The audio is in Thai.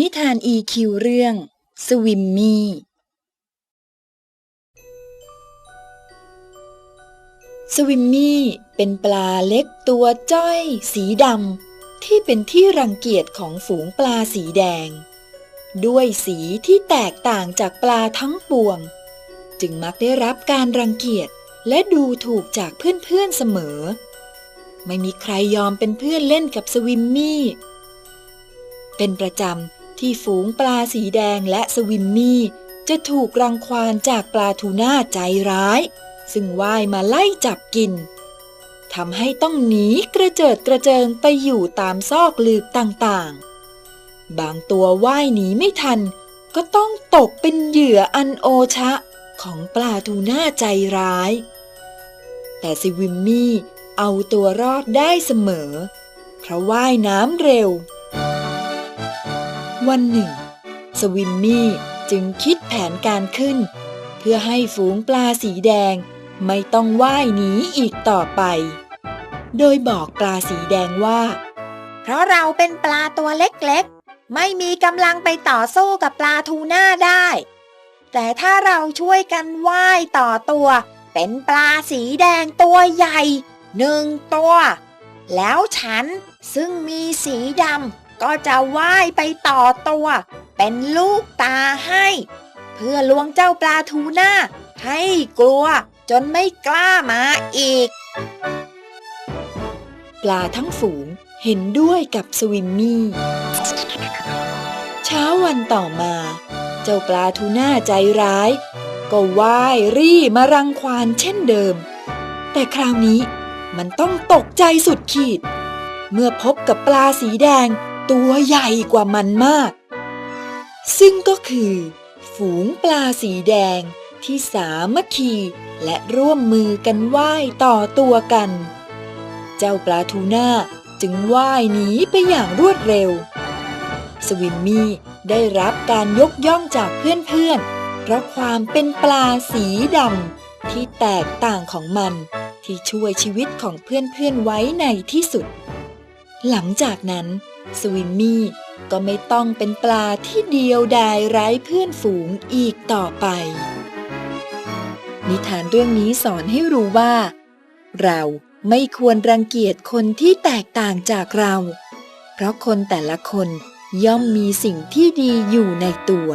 นิทาน EQ เรื่องสวิมมี่ สวิมมี่เป็นปลาเล็กตัวจ้อย สีดำที่เป็นที่รังเกียจของฝูงปลาสีแดง ด้วยสีที่แตกต่างจากปลาทั้งปวง จึงมักได้รับการรังเกียจและดูถูกจากเพื่อนๆเสมอ ไม่มีใครยอมเป็นเพื่อนเล่นกับสวิมมี่เป็นประจำ ที่ฝูงปลาสีแดงและสวิมมี่ จะถูกรังควานจากปลาทูน่าใจร้าย ซึ่งว่ายมาไล่จับกินทำให้ต้องหนีกระเจิดกระเจิงไปอยู่ตามซอกลืบต่างๆ บางตัวว่ายหนีไม่ทัน ก็ต้องตกเป็นเหยื่ออันโอชะของปลาทูน่าใจร้าย แต่สวิมมี่เอาตัวรอดได้เสมอ เพราะว่ายน้ำเร็ว วันหนึ่ง สวิมมี่จึงคิดแผนการขึ้น เพื่อให้ฝูงปลาสีแดงไม่ต้องว่ายหนีอีกต่อไป โดยบอกปลาสีแดงว่า เพราะเราเป็นปลาตัวเล็กๆ ไม่มีกำลังไปต่อสู้กับปลาทูน่าได้ แต่ถ้าเราช่วยกันว่ายต่อตัว เป็นปลาสีแดงตัวใหญ่หนึ่งตัว แล้วฉันซึ่งมีสีดำ ก็จะว่ายไปต่อตัว เป็นลูกตาให้ เพื่อลวงเจ้าปลาทูน่าให้กลัวจนไม่กล้ามาอีก ปลาทั้งฝูงเห็นด้วยกับสวิมมี่เช้าวันต่อมา เจ้าปลาทูน่าใจร้าย ก็ว่ายรี่มารังควานเช่นเดิม แต่คราวนี้มันต้องตกใจสุดขีด เมื่อพบกับปลาสีแดง ตัวใหญ่กว่ามันมาก ซึ่งก็คือ ฝูงปลาสีแดงที่สามัคคีและร่วมมือกันว่ายต่อตัวกัน เจ้าปลาทูน่าจึงว่ายหนีไปอย่างรวดเร็ว สวิมมี่ได้รับการยกย่องจากเพื่อนๆ เพราะความเป็นปลาสีดำที่แตกต่างของมันที่ช่วยชีวิตของเพื่อนๆไว้ในที่สุด หลังจากนั้น สวิมมี่ก็ไม่ต้องเป็นปลาที่เดียวดายไร้เพื่อนฝูงอีกต่อไป นิทานเรื่องนี้สอนให้รู้ว่า เราไม่ควรรังเกียจคนที่แตกต่างจากเรา เพราะคนแต่ละคนย่อมมีสิ่งที่ดีอยู่ในตัว